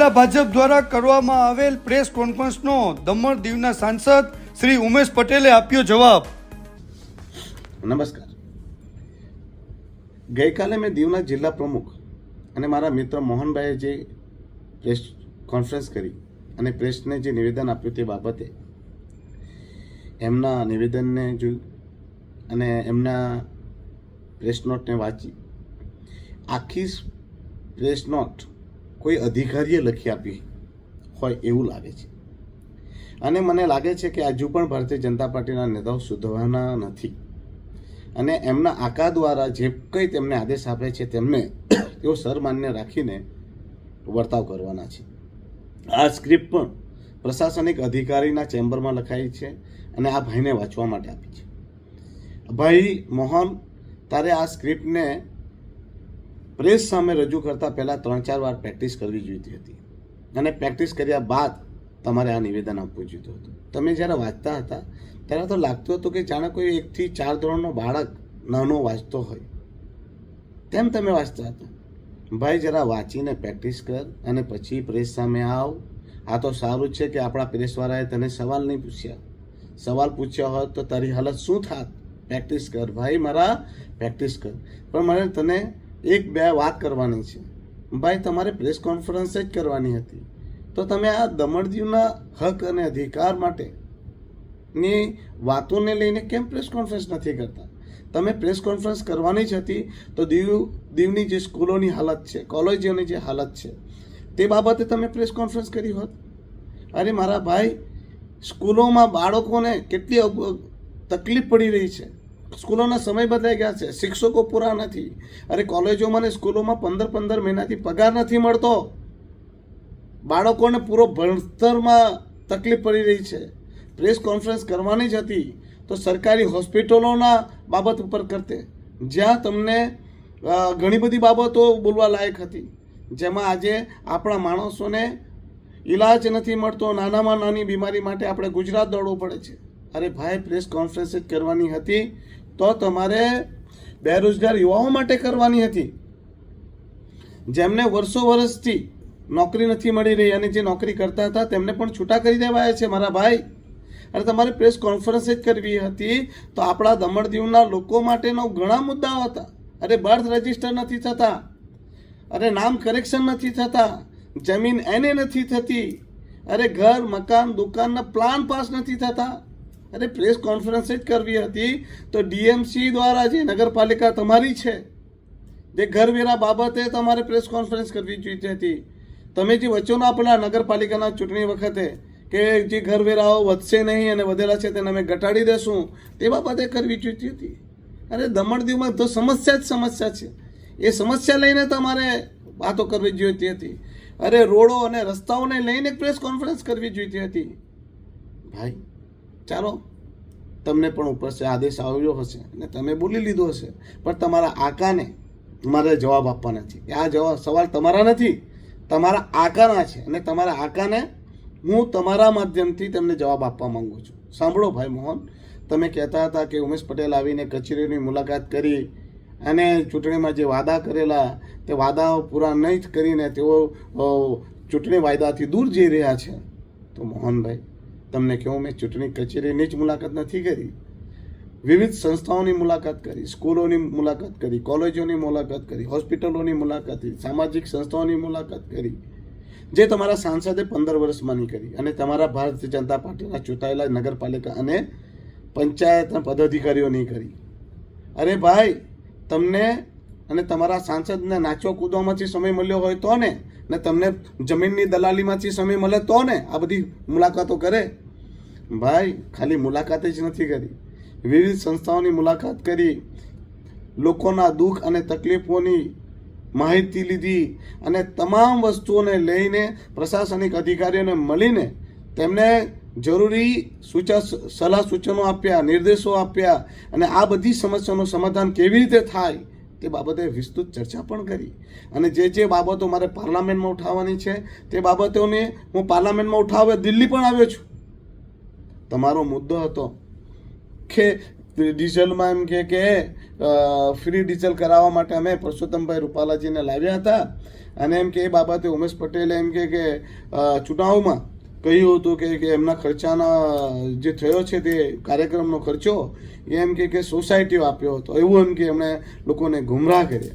જિલ્લા ભાજપ દ્વારા કરવામાં આવેલ પ્રેસ કોન્ફરન્સનો દમણ દીવના સાંસદ શ્રી ઉમેશ પટેલે આપ્યો જવાબ. નમસ્કાર. ગઈકાલે મેં દીવના જિલ્લા પ્રમુખ અને મારા મિત્ર મોહનભાઈએ જે પ્રેસ કોન્ફરન્સ કરી અને પ્રેસને જે નિવેદન આપ્યું તે બાબતે એમના નિવેદનને જોયું અને એમના પ્રેસ નોટને વાંચી આખી પ્રેસ નોટ કોઈ અધિકારીએ લખી આપી હોય એવું લાગે છે. અને મને લાગે છે કે હજુ પણ ભારતીય જનતા પાર્ટીના નેતાઓ સુધરવાના નથી. અને એમના આકા દ્વારા જે કંઈ તેમને આદેશ આપે છે તેમને તેઓ સરમાન્ય રાખીને વર્તાવ કરવાના છે. આ સ્ક્રિપ્ટ પણ પ્રશાસનિક અધિકારીના ચેમ્બરમાં લખાઈ છે અને આ ભાઈને વાંચવા માટે આપી છે. ભાઈ મોહન, તારે આ સ્ક્રિપ્ટને પ્રેસ સામે રજૂ કરતાં પહેલાં ત્રણ ચાર વાર પ્રેક્ટિસ કરવી જોઈતી હતી. અને પ્રેક્ટિસ કર્યા બાદ તમારે આ નિવેદન આપવું જોઈતું હતું. તમે જ્યારે વાંચતા હતા, ત્યારે તો લાગતું હતું કે જાણે કોઈ એકથી ચાર ધોરણનો બાળક નાનો વાંચતો હોય. તેમ તમે વાંચતા હતા. ભાઈ જરા વાંચીને પ્રેક્ટિસ કર અને પછી પ્રેસ સામે આવ. આ તો સારું છે કે આપણા પ્રેસવાળાએ તને સવાલ નહીં પૂછ્યા. સવાલ પૂછ્યા હોત તો તારી હાલત શું થાત? પ્રેક્ટિસ કર. ભાઈ મારા પ્રેક્ટિસ કર. પણ મને તને એક બે વાત કરવાની છે. ભાઈ, તમારે પ્રેસ કોન્ફરન્સ જ કરવાની હતી. તો તમે આ દમણ દીવના હક અને અધિકાર માટે ની વાતોને લઈને કેમ પ્રેસ કોન્ફરન્સ નથી કરતા? તમે પ્રેસ કોન્ફરન્સ કરવાની જ હતી તો દીવ, દીવની જે સ્કૂલોની હાલત છે, કોલેજોની જે હાલત છે, તે બાબતે તમે પ્રેસ કોન્ફરન્સ કરી હોત? અરે મારા ભાઈ, સ્કૂલોમાં બાળકોને કેટલી તકલીફ પડી રહી છે. સ્કૂલોના સમય બદલાઈ ગયા છે. શિક્ષકો પૂરા નથી. અરે કોલેજોમાં અને સ્કૂલોમાં પંદર પંદર મહિનાથી પગાર નથી મળતો. બાળકોને પૂરો ભણતરમાં તકલીફ પડી રહી છે. પ્રેસ કોન્ફરન્સ કરવાની જ હતી. તો સરકારી હોસ્પિટલોના બાબત ઉપર કરતે. જ્યાં તમને ઘણી બધી બાબતો બોલવા લાયક હતી. જેમાં આજે આપણા માણસોને ઈલાજ નથી મળતો, નાનામાં નાની બીમારી માટે આપણે ગુજરાત દોડવું પડે છે. અરે ભાઈ, પ્રેસ કોન્ફરન્સ જ કરવાની હતી. તો તમારે બેરોજગાર યુવાઓ માટે કરવાની હતી. જેમને વર્ષો વર્ષથી નોકરી નથી મળી રહી અને જે નોકરી કરતા હતા, તેમને પણ છૂટા કરી દેવાયા છે, મારા ભાઈ. અને તમારે પ્રેસ કોન્ફરન્સ જ કરવી હતી. તો આપણા દમણ દીવના લોકો માટેનો ઘણા મુદ્દાઓ હતા. અરે બર્થ રજિસ્ટર નથી થતા. અરે નામ કરેક્શન નથી થતા. જમીન એને નથી થતી. અરે ઘર, મકાન, દુકાનના પ્લાન પાસ નથી થતા. અરે પ્રેસ કોન્ફરન્સ જ કરવી હતી. તો ડીએમસી દ્વારા જે નગરપાલિકા તમારી છે, જે ઘરવેરા બાબતે તમારે પ્રેસ કોન્ફરન્સ કરવી જોઈતી હતી. તમે જે વચનો આપેલા નગરપાલિકાના ચૂંટણી વખતે કે જે ઘરવેરાઓ વધશે નહીં અને વધેલા છે તેને અમે ઘટાડી દેશું, તે બાબતે કરવી જોઈતી હતી. અરે દમણ દીવમાં તો સમસ્યા જ સમસ્યા છે. એ સમસ્યા લઈને તમારે વાતો કરવી જોઈતી હતી. અરે રોડો અને રસ્તાઓને લઈને પ્રેસ કોન્ફરન્સ કરવી જોઈતી હતી. ભાઈ ચાલો, તમને પણ ઉપરથી આદેશ આવ્યો હશે અને તમે બોલી લીધો હશે. પણ તમારા આકાને મારે જવાબ આપવાના છે. આ જવાબ, સવાલ તમારા નથી, તમારા આકાના છે. અને તમારા આકાને હું તમારા માધ્યમથી તમને જવાબ આપવા માંગુ છું. સાંભળો ભાઈ મોહન, તમે કહેતા હતા કે ઉમેશ પટેલ આવીને કચેરીની મુલાકાત કરી અને ચૂંટણીમાં જે વાદા કરેલા, તે વાદાઓ પૂરા નહીં કરીને તેઓ ચૂંટણી વાયદાથી દૂર જઈ રહ્યા છે. તો મોહનભાઈ તમને કહું, મેં ચૂંટણી કચેરીની જ મુલાકાત નથી કરી. વિવિધ સંસ્થાઓની મુલાકાત કરી, સ્કૂલોની મુલાકાત કરી, કોલેજોની મુલાકાત કરી, હોસ્પિટલોની મુલાકાત કરી, સામાજિક સંસ્થાઓની મુલાકાત કરી, જે તમારા સાંસદે પંદર વર્ષમાં નહીં કરી અને તમારા ભારતીય જનતા પાર્ટીના ચૂંટાયેલા નગરપાલિકા અને પંચાયતના પદાધિકારીઓ નહીં કરી. અરે ભાઈ, તમને અને તમારા સાંસદને નાચવા કૂદવામાંથી સમય મળ્યો હોય તો ને ને તમને જમીનની દલાલીમાંથી સમય મળે તો ને આ બધી મુલાકાતો કરે. ભાઈ, ખાલી મુલાકાત જ નથી કરી. વિવિધ સંસ્થાઓની મુલાકાત કરી, લોકોના દુઃખ અને તકલીફોની માહિતી લીધી અને તમામ વસ્તુઓને લઈને પ્રશાસનિક અધિકારીઓને મળીને તેમને જરૂરી સૂચન સલાહ સૂચનો આપ્યા, નિર્દેશો આપ્યા અને આ બધી સમસ્યાનું સમાધાન કેવી રીતે થાય તે બાબતે વિસ્તૃત ચર્ચા પણ કરી. અને જે જે બાબતો મારે પાર્લામેન્ટમાં ઉઠાવવાની છે, તે બાબતોને હું પાર્લામેન્ટમાં ઉઠાવવા દિલ્હી પણ આવ્યો છું. તમારો મુદ્દો હતો કે ડીઝલમાં એમ કે કે ફ્રી ડીઝલ કરાવવા માટે અમે પરસોત્તમભાઈ રૂપાલાજીને લાવ્યા હતા. અને એમ કે એ બાબતે ઉમેશ પટેલે એમ કે ચુનાવમાં કહ્યું હતું કે એમના ખર્ચાના જે થયો છે તે કાર્યક્રમનો ખર્ચો એમ કે કે સોસાયટીઓ આપ્યો હતો. એવું એમ કે એમણે લોકોને ગુમરાહ કર્યા.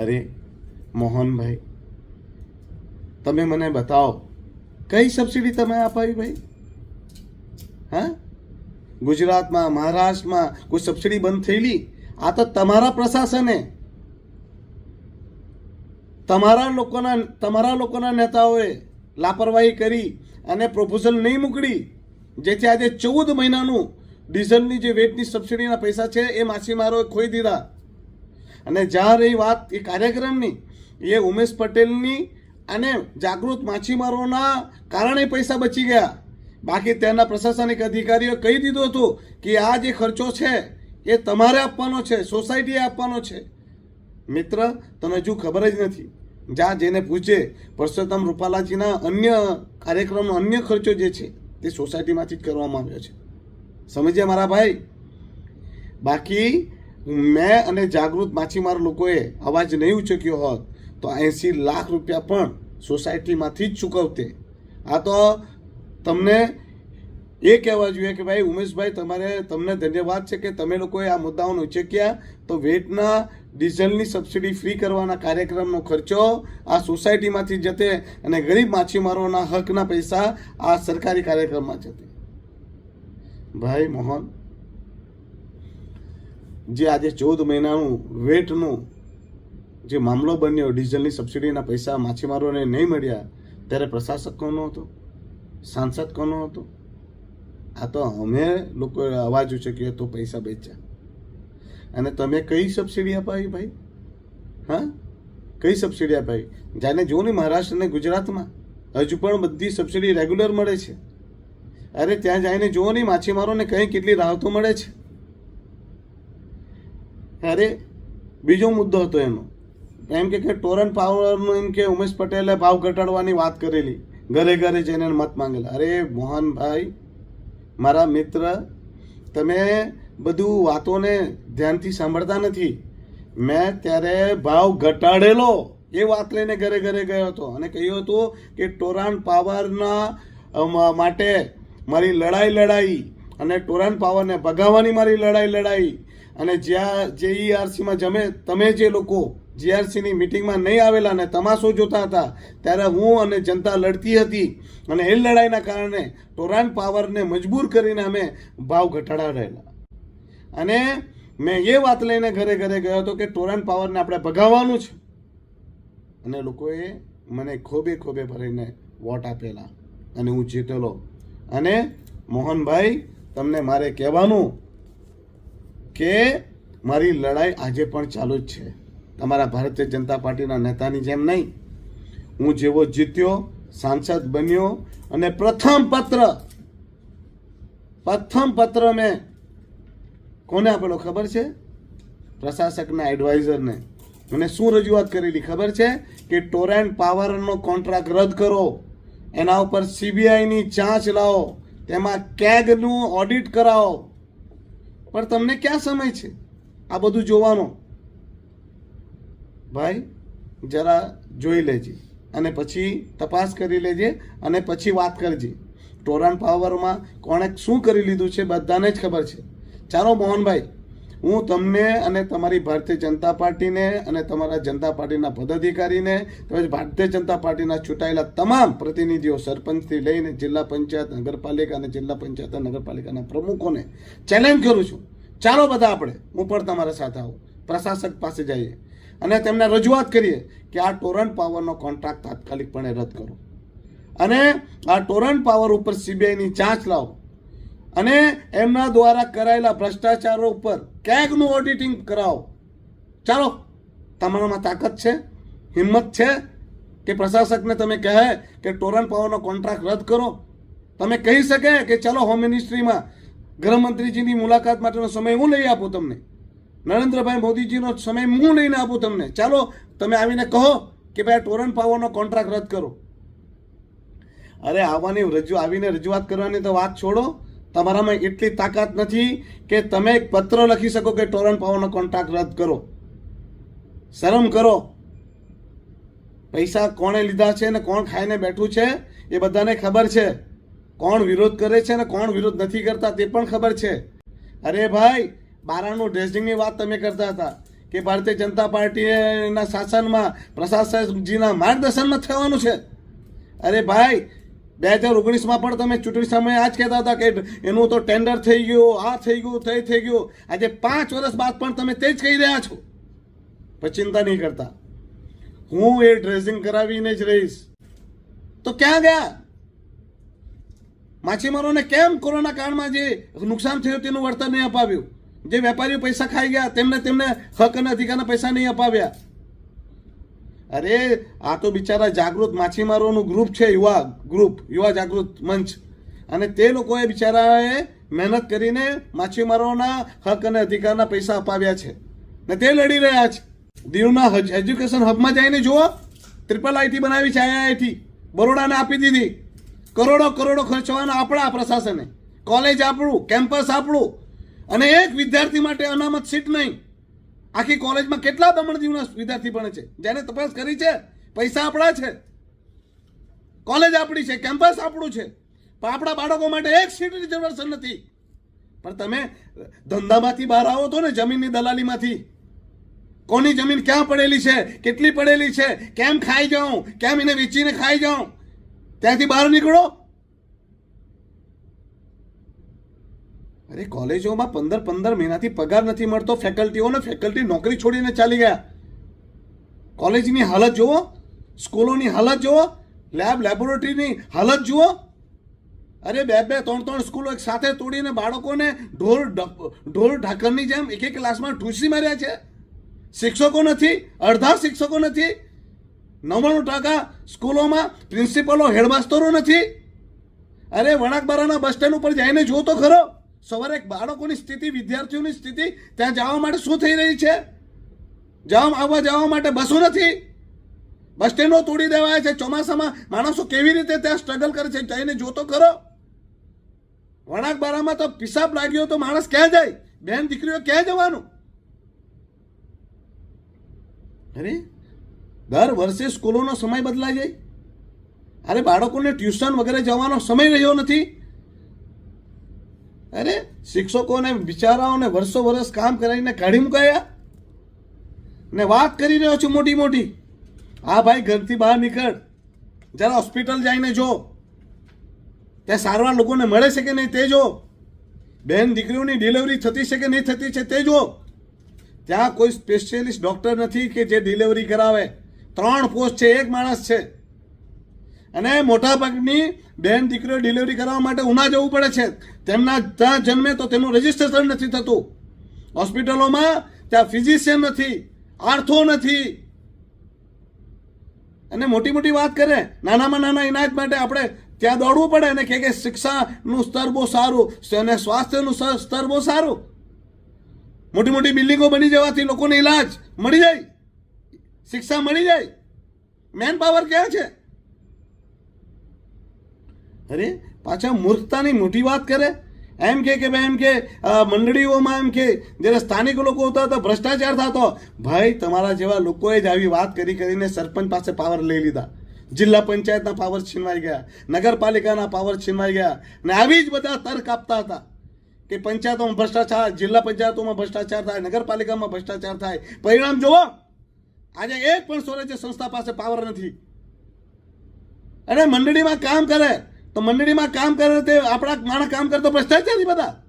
અરે, મોહનભાઈ, તમે મને બતાવો, કઈ સબસિડી તમે અપાવી ભાઈ? હા? ગુજરાતમાં, મહારાષ્ટ્રમાં કોઈ સબસિડી બંધ થયેલી? આ તો તમારા પ્રશાસને. તમારા લોકોના તમારા લોકોના નેતાઓએ લાપરવાહી કરી અને પ્રપોઝલ નહીં મોકલી જેથી આજે ચૌદ મહિનાનું ડીઝલની જે વેટની સબસિડીના પૈસા છે એ માછીમારોએ ખોઈ દીધા. અને જ્યાં રહી વાત એ કાર્યક્રમની, એ ઉમેશ પટેલની અને જાગૃત માછીમારોના કારણે પૈસા બચી ગયા. બાકી તેના પ્રશાસનિક અધિકારીઓ કહી દીધું હતું કે આ જે ખર્ચો છે એ તમારે આપવાનો છે, સોસાયટીએ આપવાનો છે. મિત્ર, તને હજુ ખબર જ નથી. જ્યાં જેને પૂછે પરસોત્તમ રૂપાલાજીના અન્ય કાર્યક્રમનો અન્ય ખર્ચો જે છે, તે સોસાયટીમાંથી જ કરવામાં આવ્યો છે. સમજ્યા મારા ભાઈ? બાકી મેં અને જાગૃત માછીમાર લોકોએ અવાજ નહીં ઉચક્યો હોત, તો એંસી લાખ રૂપિયા પણ સોસાયટીમાંથી જ ચૂકવતે. આ તો તમને એ કહેવા જોઈએ કે ભાઈ, ઉમેશભાઈ, તમારે તમને ધન્યવાદ છે કે તમે લોકોએ આ મુદ્દાઓને ઉચક્યા. તો વેટના ડીઝલની સબસિડી ફ્રી કરવાના કાર્યક્રમનો ખર્ચો આ સોસાયટીમાંથી જતે અને ગરીબ માછીમારોના હકના પૈસા આ સરકારી કાર્યક્રમમાં જતે. ભાઈ મોહન, જે આજે ચૌદ મહિનાનું વેટનું જે મામલો બન્યો, ડીઝલની સબસિડીના પૈસા માછીમારોને નહીં મળ્યા, ત્યારે પ્રશાસક કોનો હતો? સાંસદ કોનો હતો? આ તો અમે લોકો અવાજ ઉચક્યો તો પૈસા બેચ્યા. અને તમે કઈ સબસિડી અપાવી ભાઈ? હા? કઈ સબસિડી અપાવી? જાને જુઓ ને મહારાષ્ટ્ર અને ગુજરાતમાં હજુ પણ બધી સબસિડી રેગ્યુલર મળે છે. અરે ત્યાં જઈને જુઓ ને માછીમારોને કઈ કેટલી રાહતો મળે છે. અરે બીજો મુદ્દો હતો એનો. એમ કે કે ટોરન્ટ પાવરનું એમ કે ઉમેશ પટેલે ભાવ ઘટાડવાની વાત કરેલી. ઘરે ઘરે જઈને મત માંગેલા. અરે મોહનભાઈ મારા મિત્ર, તમે બધું વાતોને ધ્યાનથી સાંભળતા નથી. મેં ત્યારે ભાવ ઘટાડેલો એ વાત લઈને ઘરે ઘરે ગયો હતો અને કહ્યું હતું કે ટોરાન પાવરના માટે મારી લડાઈ લડાઈ અને ટોરાન પાવરને ભગાવવાની મારી લડાઈ લડાઈ. અને જ્યાં જેઈઆરસીમાં જમે, તમે જે લોકો જીઆરસીની મિટિંગમાં નહીં આવેલા અને તમાશો જોતા હતા, ત્યારે હું અને જનતા લડતી હતી અને એ લડાઈના કારણે ટોરાન પાવરને મજબૂર કરીને અમે ભાવ ઘટાડા રહેલા. અને મેં એ વાત લઈને ઘરે ઘરે ગયો હતો કે ટોરાન પાવરને આપણે ભગાવવાનું છે. અને લોકોએ મને ખોબે ખોબે ભરીને વોટ આપેલા અને હું જીતેલો. અને મોહનભાઈ, તમને મારે કહેવાનું કે મારી લડાઈ આજે પણ ચાલુ જ છે. તમારા ભારતીય જનતા પાર્ટીના નેતાની જેમ નહીં. હું જેવો જીત્યો, સાંસદ બન્યો અને પ્રથમ પત્ર પ્રથમ પત્ર મેં કોને આપેલો ખબર છે? પ્રશાસકના એડવાઇઝરને મને શું રજૂઆત કરેલી ખબર છે? કે ટોરેન્ટ પાવરનો કોન્ટ્રાક્ટ રદ કરો. એના ઉપર સીબીઆઈની જાંચ લાવો. તેમાં કેગનું ઓડિટ કરાવો. પણ તમને ક્યાં સમય છે? આ બધું જોવાનો. ભાઈ, જરા જોઈ લેજે અને પછી તપાસ કરી લેજે અને પછી વાત કરજે. ટોરાન પાવરમાં કોણે શું કરી લીધું છે બધાને જ ખબર છે. ચાલો મોહનભાઈ, હું તમને અને તમારી ભારતીય જનતા પાર્ટીને અને તમારા જનતા પાર્ટીના પદાધિકારીને, તેમજ ભારતીય જનતા પાર્ટીના ચૂંટાયેલા તમામ પ્રતિનિધિઓ, સરપંચથી લઈને જિલ્લા પંચાયત, નગરપાલિકા અને જિલ્લા પંચાયત નગરપાલિકાના પ્રમુખોને ચેલેન્જ કરું છું. ચાલો બધા આપણે, હું પણ તમારા સાથે આવું. પ્રશાસક પાસે જઈએ. અને તેમને રજૂઆત કરીએ કે આ ટોરન્ટ પાવરનો કોન્ટ્રાક્ટ તાત્કાલિકપણે રદ કરો. અને આ ટોરન્ટ પાવર ઉપર સીબીઆઈની જાંચ લાવો. અને એમના દ્વારા કરાયેલા ભ્રષ્ટાચારો ઉપર કેગનું ઓડિટિંગ કરાવો. ચાલો, તમારામાં તાકાત છે, હિંમત છે કે પ્રશાસકને તમે કહે કે ટોરન્ટ પાવરનો કોન્ટ્રાક્ટ રદ કરો? તમે કહી શકે કે ચાલો હોમ મિનિસ્ટ્રીમાં ગૃહમંત્રીજીની મુલાકાત માટેનો સમય હું લઈ આપું તમને? નરેન્દ્રભાઈ મોદીજીનો સમય હું લઈને આપું તમને. ચાલો, તમે આવીને કહો કે ભાઈ ટોરન્ટ પાવરનો કોન્ટ્રાક્ટ રદ કરો. અરે, આવવાની રજૂ, આવીને રજૂઆત કરવાની તો વાત છોડો. તમારામાં એટલી તાકાત નથી કે તમે એક પત્ર લખી શકો કે ટોરન્ટ પાવરનો કોન્ટ્રાક્ટ રદ કરો. શરમ કરો. પૈસા કોણે લીધા છે ને કોણ ખાઈને બેઠું છે એ બધાને ખબર છે. કોણ વિરોધ કરે છે ને કોણ વિરોધ નથી કરતા તે પણ ખબર છે. અરે ભાઈ બારાનું ડ્રેસિંગની વાત તમે કરતા હતા કે ભારતીય જનતા પાર્ટીના શાસનમાં પ્રશાસકજીના માર્ગદર્શનમાં થવાનું છે. અરે ભાઈ, બે હજાર ઓગણીસમાં પણ તમે ચૂંટણી સમયે આ જ કહેતા હતા કે એનું તો ટેન્ડર થઈ ગયું, આ થઈ ગયું, તે થઈ ગયું. આજે પાંચ વર્ષ બાદ પણ તમે તે જ કહી રહ્યા છો. પણ ચિંતા નહીં કરતા. હું એ ડ્રેસિંગ કરાવીને જ રહીશ. તો ક્યાં ગયા? માછીમારોને કેમ કોરોના કાળમાં જે નુકસાન થયું તેનું વળતર નહીં અપાવ્યું? જે વેપારીઓ પૈસા ખાઈ ગયા, તેમને તેમને હક અને અધિકારના પૈસા નહીં અપાવ્યા. અરે, આ તો બિચારા જાગૃત માછીમારોનું ગ્રુપ છે, યુવા ગ્રુપ યુવા જાગૃત મંચ. અને તે લોકોએ બિચારાએ મહેનત કરીને માછીમારોના હક અને અધિકારના પૈસા અપાવ્યા છે. ને તે લડી રહ્યા છે. દીવના એજ્યુકેશન હબમાં જઈને જુઓ. ટ્રિપલ આઈટી બનાવી છે આઈઆઈટી બરોડાને આપી દીધી. કરોડો કરોડો ખર્ચવાના આપણા પ્રશાસને. કોલેજ આપણું કેમ્પસ આપણું. અને એક વિદ્યાર્થી માટે અનામત સીટ નહીં. આખી કોલેજમાં કેટલા દમણ દીવના વિદ્યાર્થી ભણે છે? જેને તપાસ કરી છે, પૈસા આપણા છે. કોલેજ આપણી છે, કેમ્પસ આપણું છે. પણ આપણા બાળકો માટે એક સીટ રિઝર્વેશન નથી. પણ તમે ધંધામાંથી બહાર આવો તો ને જમીનની દલાલીમાંથી. કોની જમીન ક્યાં પડેલી છે, કેટલી પડેલી છે, કેમ ખાઈ જાઉં, કેમ એને વેચીને ખાઈ જાઉં? ત્યાંથી બહાર નીકળો. અરે કોલેજોમાં પંદર પંદર મહિનાથી પગાર નથી મળતો, ફેકલ્ટીઓને ફેકલ્ટી નોકરી છોડીને ચાલી ગયા. કોલેજની હાલત જુઓ, સ્કૂલોની હાલત જુઓ, લેબ, લેબોરેટરીની હાલત જુઓ. અરે બે બે, ત્રણ ત્રણ સ્કૂલો એક સાથે તોડીને બાળકોને ઢોર ઢોર ઢાકરની જેમ એક એક ક્લાસમાં ઠૂસી માર્યા છે. શિક્ષકો નથી, અડધા શિક્ષકો નથી. નવ્વાણું ટકા સ્કૂલોમાં પ્રિન્સિપલો, હેડમાસ્ટરો નથી. અરે વણાકબારાના બસ સ્ટેન્ડ ઉપર જઈને જુઓ તો ખરો. સવારે બાળકોની સ્થિતિ, વિદ્યાર્થીઓની સ્થિતિ, ત્યાં જવા માટે શું થઈ રહી છે? જવા આવવા જવા માટે બસો નથી. બસ સ્ટેન્ડો તોડી દેવાય છે. ચોમાસામાં માણસો કેવી રીતે ત્યાં સ્ટ્રગલ કરે છે જઈને જોતો ખરો. વણાક બારામાં તો પિસાબ લાગ્યો તો માણસ ક્યાં જાય? બેન દીકરીઓ ક્યાં જવાનું? અરે, દર વર્ષે સ્કૂલોનો સમય બદલાઈ જાય. અરે બાળકોને ટ્યુશન વગેરે જવાનો સમય રહ્યો નથી. અરે, શિક્ષકોને, બિચારાઓને વર્ષો વર્ષ કામ કરાવીને કાઢી મુકાયા? ને વાત કરી રહ્યો છું મોટી મોટી. હા ભાઈ ઘરથી બહાર નીકળ. જરા હોસ્પિટલ જઈને જો. ત્યાં સારવાર લોકોને મળે છે કે નહીં તે જો. બેન દીકરીઓની ડિલિવરી થતી છે કે નહીં થતી છે તે જો. ત્યાં કોઈ સ્પેશિયલિસ્ટ ડૉક્ટર નથી કે જે ડિલિવરી કરાવે. ત્રણ પોસ્ટ છે, એક માણસ છે. અને મોટા ભાગની બેન દીકરીઓ ડિલિવરી કરવા માટે ઉના જવું પડે છે. તેમના ત્યાં જન્મે તો તેનું રજીસ્ટ્રેશન નથી થતું. હોસ્પિટલોમાં ત્યાં ફિઝિશિયન નથી, આર્થો નથી. અને મોટી મોટી વાત કરે, નાનામાં નાના ઇનાયત માટે આપણે ત્યાં દોડવું પડે અને કે કે શિક્ષાનું સ્તર બહુ સારું, અને સ્વાસ્થ્યનું સ્તર બહુ સારું. મોટી મોટી બિલ્ડિંગો બની જવાથી લોકોને ઇલાજ મળી જાય. શિક્ષા મળી જાય. મેન પાવર ક્યાં છે? અરે, પાછા મૂર્ખતાની મોટી વાત કરે? એમ કે કે ભાઈ, એમ કે મંડળીઓમાં એમ કે, જ્યારે સ્થાનિક લોકો હતા તો ભ્રષ્ટાચાર થતો. ભાઈ, તમારા જેવા લોકોએ જ આવી વાત કરી કરીને સરપંચ પાસે પાવર લઈ લીધા. જિલ્લા પંચાયતના પાવર છીનવાઈ ગયા, નગરપાલિકાના પાવર છીનવાઈ ગયા, ને આવી જ બધા તર્ક આપતા હતા કે પંચાયતોમાં ભ્રષ્ટાચાર, જિલ્લા પંચાયતોમાં ભ્રષ્ટાચાર થાય, નગરપાલિકામાં ભ્રષ્ટાચાર થાય. પરિણામ જુઓ, આજે એક પણ સ્વરાજ્ય સંસ્થા પાસે પાવર નથી. અરે મંડળીમાં કામ કરે. તો મંડળીમાં કામ કરે તે આપણા માણસ કામ કરે તો ભ્રષ્ટાચારી બધા?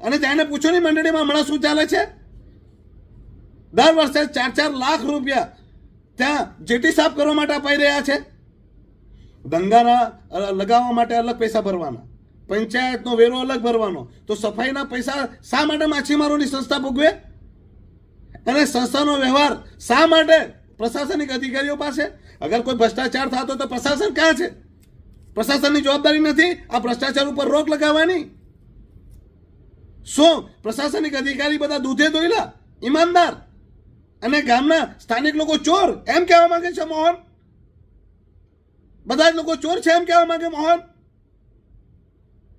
અને તેને પૂછો નહીં મંડળીમાં હમણાં શું ચાલે છે? દર વર્ષે ચાર ચાર લાખ રૂપિયા ત્યાં જેટી સાફ કરવા માટે અપાઈ રહ્યા છે. દંગાના લગાવવા માટે અલગ પૈસા ભરવાના. પંચાયતનો વેરો અલગ ભરવાનો. તો સફાઈના પૈસા શા માટે માછીમારોની સંસ્થા ભોગવે? અને સંસ્થાનો વ્યવહાર શા માટે પ્રશાસનિક અધિકારીઓ પાસે? અગર કોઈ ભ્રષ્ટાચાર થતો તો પ્રશાસન ક્યાં છે? પ્રશાસનની જવાબદારી નથી, આ ભ્રષ્ટાચાર ઉપર રોક લગાવવાની. શું? પ્રશાસનિક અધિકારી બધા દૂધે દોયલા? ઈમાનદાર? અને ગામના સ્થાનિક લોકો ચોર? એમ કહેવા માંગે છે મોહન? બધા જ લોકો ચોર છે એમ કહેવા માંગે મોહન?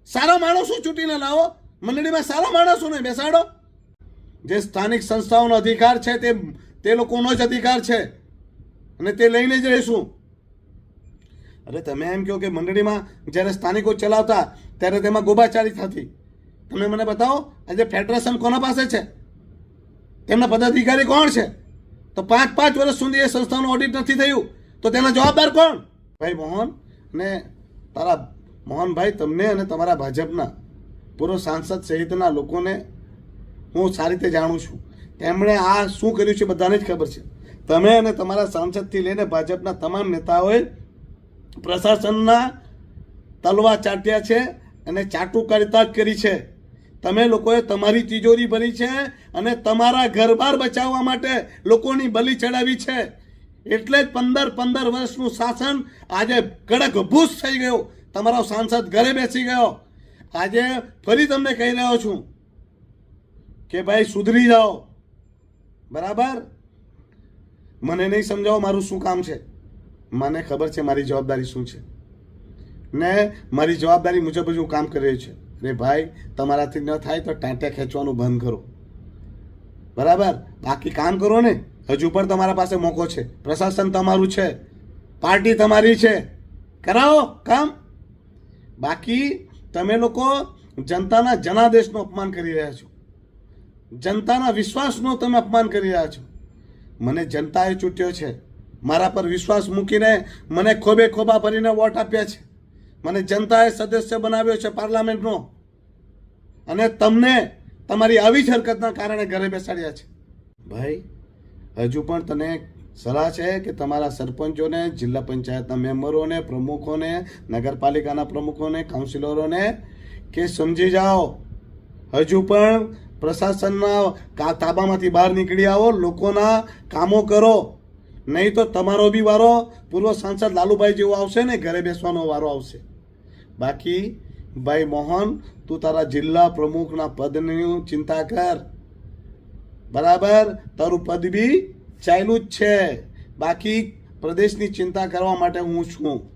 સારા માણસો ચૂંટીને લાવો. મંડળીમાં સારા માણસોને બેસાડો. જે સ્થાનિક સંસ્થાઓનો અધિકાર છે તે તે લોકોનો જ અધિકાર છે. અને તે લઈને જ રહીશું. અરે તમે એમ કહો કે મંડળીમાં જ્યારે સ્થાનિકો ચલાવતા ત્યારે તેમાં ગોબાચારી થતી. તમે મને બતાવો, આજે ફેડરેશન કોના પાસે છે? તેમના પદાધિકારી કોણ છે? તો પાંચ પાંચ વર્ષ સુધી એ સંસ્થાનું ઓડિટ નથી થયું, તો તેના જવાબદાર કોણ? ભાઈ મોહન ને તારા મોહનભાઈ તમને અને તમારા ભાજપના પૂર્વ સાંસદ સહિતના લોકોને હું સારી રીતે જાણું છું. તેમણે આ શું કર્યું છે બધાને જ ખબર છે. તમે અને તમારા સાંસદથી લઈને ભાજપના તમામ નેતાઓએ પ્રશાસનના તલવા ચાટ્યા છે અને ચાટુકારિતા કરી છે. તમે લોકોએ તમારી તિજોરી ભરી છે અને તમારા ઘરબાર બચાવવા માટે લોકોની બલી ચડાવી છે. એટલે જ પંદર પંદર વર્ષનું શાસન આજે કડક ભૂસ થઈ ગયું. તમારો સાંસદ ઘરે બેસી ગયો. આજે ફરી તમને કહી રહ્યો છું કે ભાઈ સુધરી જાઓ. બરાબર? મને નહીં સમજાવો મારું શું કામ છે. મને ખબર છે મારી જવાબદારી શું છે. ને મારી જવાબદારી મુજબ જ હું કામ કરી રહ્યો છું. અરે ભાઈ, તમારાથી ન થાય તો ટાંટે ખેંચવાનું બંધ કરો. બરાબર? બાકી કામ કરો ને. હજુ પણ તમારા પાસે મોકો છે. પ્રશાસન તમારું છે. પાર્ટી તમારી છે. કરાવો કામ. બાકી તમે લોકો જનતાના જનાદેશનું અપમાન કરી રહ્યા છો. જનતાના વિશ્વાસનું તમે અપમાન કરી રહ્યા છો. મને જનતાએ ચૂંટ્યો છે. મારા પર વિશ્વાસ મૂકીને મને ખોબે ખોબા ભરીને વોટ આપ્યા છે. મને જનતાએ સદસ્ય બનાવ્યો છે પાર્લામેન્ટનો. અને તમને તમારી આવી જ હરકતના કારણે ઘરે બેસાડ્યા છે. ભાઈ, હજુ પણ તને સલાહ છે કે તમારા સરપંચોને, જિલ્લા પંચાયતના મેમ્બરોને, પ્રમુખોને, નગરપાલિકાના પ્રમુખોને, કાઉન્સિલરોને કે સમજી જાઓ, હજુ પણ પ્રશાસનના તાબામાંથી બહાર નીકળી આવો, લોકોના કામો કરો. નહીં તો તમારો બી વારો પૂર્વ સાંસદ લાલુભાઈ જેવો આવશે ને ઘરે બેસવાનો વારો આવશે. બાકી, ભાઈ મોહન, તું તારા જિલ્લા પ્રમુખના પદની ચિંતા કર. બરાબર? તારું પદ બી ચાલ્યું જ છે. બાકી, પ્રદેશની ચિંતા કરવા માટે હું છું.